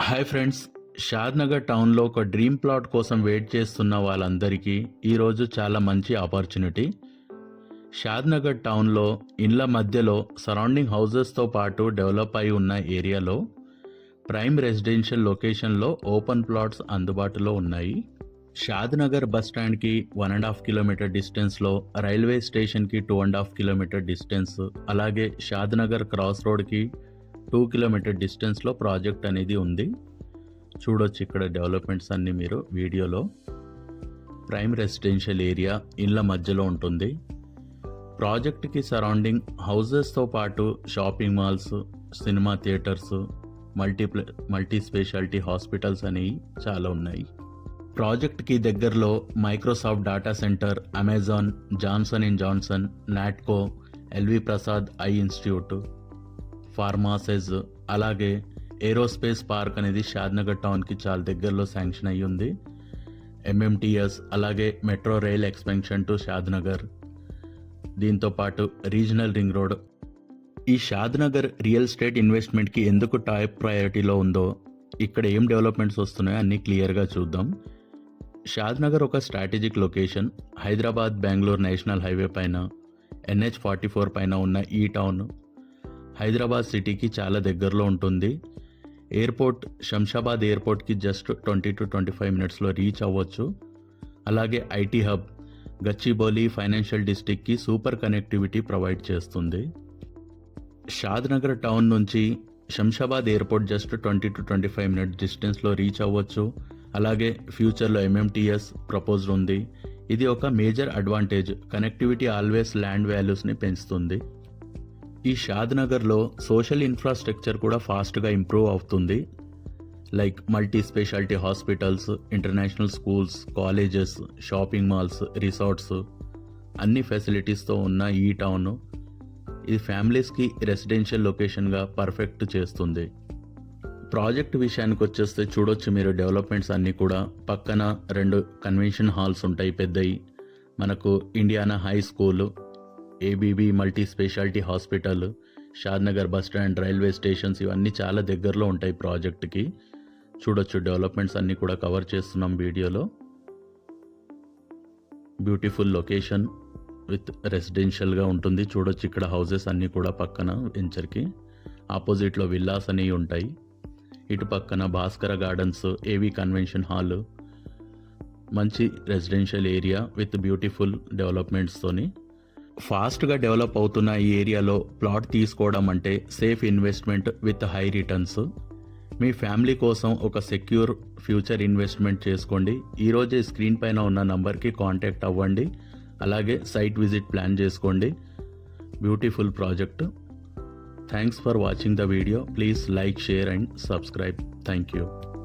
Hi friends Shadnagar టౌన్లో ఒక dream plot కోసం వెయిట్ చేస్తున్న వాళ్ళందరికీ ఈరోజు చాలా మంచి ఆపర్చునిటీ. షాద్నగర్ టౌన్లో ఇండ్ల మధ్యలో సరౌండింగ్ హౌజెస్తో పాటు డెవలప్ అయి ఉన్న ఏరియాలో ప్రైమ్ రెసిడెన్షియల్ లొకేషన్లో ఓపెన్ ప్లాట్స్ అందుబాటులో ఉన్నాయి. షాద్నగర్ బస్ స్టాండ్కి వన్ అండ్ హాఫ్ కిలోమీటర్ డిస్టెన్స్లో రైల్వే స్టేషన్కి two and half kilometer distance అలాగే షాద్నగర్ క్రాస్ రోడ్కి టూ కిలోమీటర్ డిస్టెన్స్లో ప్రాజెక్ట్ అనేది ఉంది. చూడొచ్చు ఇక్కడ డెవలప్మెంట్స్ అన్నీ మీరు వీడియోలో. ప్రైమ్ రెసిడెన్షియల్ ఏరియా ఇళ్ళ మధ్యలో ఉంటుంది. ప్రాజెక్ట్కి సరౌండింగ్ హౌజెస్తో పాటు షాపింగ్ మాల్స్ సినిమా థియేటర్స్ మల్టీప్లె మల్టీ స్పెషాలిటీ హాస్పిటల్స్ అనేవి చాలా ఉన్నాయి. ప్రాజెక్ట్కి దగ్గరలో Microsoft data centre Amazon Johnson and Johnson Natco L V Prasad eye institute pharmacies అలాగే ఏరోస్పేస్ పార్క్ అనేది షాద్నగర్ టౌన్కి చాలా దగ్గరలో శాంక్షన్ అయ్యి ఉంది. ఎంఎంటీఎస్ అలాగే metro rail expansion to Shadnagar. దీంతో పాటు రీజనల్ రింగ్ రోడ్. ఈ షాద్నగర్ రియల్ ఎస్టేట్ ఇన్వెస్ట్మెంట్కి ఎందుకు టాప్ ప్రయారిటీలో ఉందో ఇక్కడ ఏం డెవలప్మెంట్స్ వస్తున్నాయో అన్నీ క్లియర్గా చూద్దాం. షాద్నగర్ ఒక strategic location. Hyderabad Bengaluru national highway పైన ఎన్హెచ్ ఫార్టీ ఫోర్ పైన ఉన్న ఈ టౌన్. హైదరాబాద్ సిటీకి చాలా దగ్గరలో ఉంటుంది. ఎయిర్పోర్ట్ శంషాబాద్ ఎయిర్పోర్ట్కి just twenty two twenty five మినిట్స్లో రీచ్ అవ్వచ్చు. అలాగే ఐటీ హబ్ గచ్చిబౌలి ఫైనాన్షియల్ డిస్టిక్కి సూపర్ కనెక్టివిటీ ప్రొవైడ్ చేస్తుంది. షాద్నగర్ టౌన్ నుంచి Shamshabad airport just twenty two twenty five minute డిస్టెన్స్లో రీచ్ అవ్వచ్చు. అలాగే ఫ్యూచర్లో ఎంఎంటీఎస్ ప్రపోజ్డ్ ఉంది. ఇది ఒక major advantage. Connectivity always land వాల్యూస్ని పెంచుతుంది. ఈ షాద్నగర్లో సోషల్ ఇన్ఫ్రాస్ట్రక్చర్ కూడా ఫాస్ట్గా ఇంప్రూవ్ అవుతుంది. Like multi speciality hospitals international schools colleges shopping malls resorts అన్ని ఫెసిలిటీస్తో ఉన్న ఈ టౌన్ ఇది ఫ్యామిలీస్కి రెసిడెన్షియల్ లొకేషన్గా పర్ఫెక్ట్ చేస్తుంది. ప్రాజెక్ట్ విషయానికి వచ్చేస్తే చూడొచ్చు మీరు డెవలప్మెంట్స్ అన్నీ కూడా. పక్కన రెండు కన్వెన్షన్ హాల్స్ ఉంటాయి పెద్దవి మనకు Indiana high school ABB multi speciality hospital Shadnagar bus stand railway stations ఇవన్నీ చాలా దగ్గరలో ఉంటాయి ప్రాజెక్ట్కి. చూడొచ్చు డెవలప్మెంట్స్ అన్నీ కూడా కవర్ చేస్తున్నాం వీడియోలో. బ్యూటిఫుల్ లొకేషన్ విత్ రెసిడెన్షియల్గా ఉంటుంది. చూడొచ్చు ఇక్కడ హౌసెస్ అన్నీ కూడా పక్కన వెంచర్కి ఆపోజిట్లో విల్లాస్ అనేవి ఉంటాయి. ఇటు పక్కన Bhaskara gardens AV convention hall మంచి రెసిడెన్షియల్ ఏరియా విత్ బ్యూటిఫుల్ డెవలప్మెంట్స్తోని ఫాస్ట్గా డెవలప్ అవుతున్న ఈ ఏరియాలో ప్లాట్ తీసుకోవడం అంటే safe investment with high returns. Me family కోసం ఒక సెక్యూర్ ఫ్యూచర్ ఇన్వెస్ట్మెంట్ చేసుకోండి. ఈరోజే స్క్రీన్ పైన ఉన్న నంబర్కి కాంటాక్ట్ అవ్వండి. అలాగే సైట్ విజిట్ ప్లాన్ చేసుకోండి. Beautiful project. Thanks for watching the video. Please like share and subscribe. Thank you.